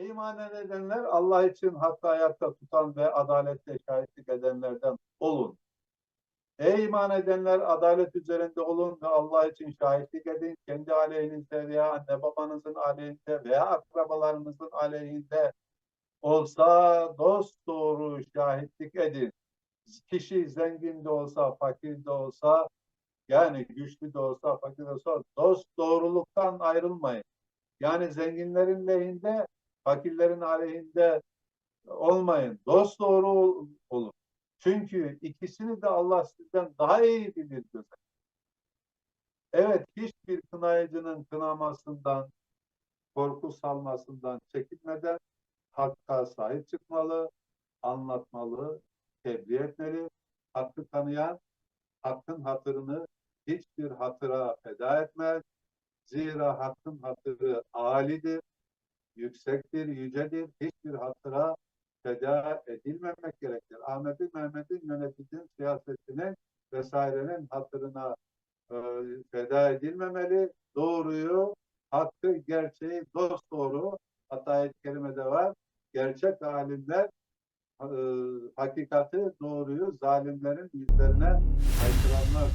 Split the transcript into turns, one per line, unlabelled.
İman edenler Allah için hakkı ayakta tutan ve adalette şahitlik edenlerden olun. Ey iman edenler adalet üzerinde olun ve Allah için şahitlik edin. Kendi aleyhinizde veya anne babanızın aleyhinde veya akrabalarınızın aleyhinde olsa dost doğru şahitlik edin. Kişi zengin de olsa, fakir de olsa, yani güçlü de olsa, fakir de olsa dost doğruluktan ayrılmayın. Yani zenginlerin lehinde, fakirlerin aleyhinde olmayın. Dost doğru ol- olun. Çünkü ikisini de Allah sizden daha iyi bilir diyor. Evet, hiçbir kınayıcının kınamasından, korku salmasından çekinmeden hakka sahip çıkmalı, anlatmalı, tebliğ etmeli. Hakkı tanıyan, hakkın hatırını hiçbir hatıra feda etmez. Zira hakkın hatırı âlidir, yüksektir, yücedir. Hiçbir hatıra feda edilmemek gerekir. Ahmet'in, Mehmet'in yöneticinin siyasetinin vesairenin hatırına e, feda edilmemeli. Doğruyu, hakkı, gerçeği dost doğru hatta ayet-i kerimede var. Gerçek alimler e, hakikati, doğruyu zalimlerin yüzlerine haykıranlar.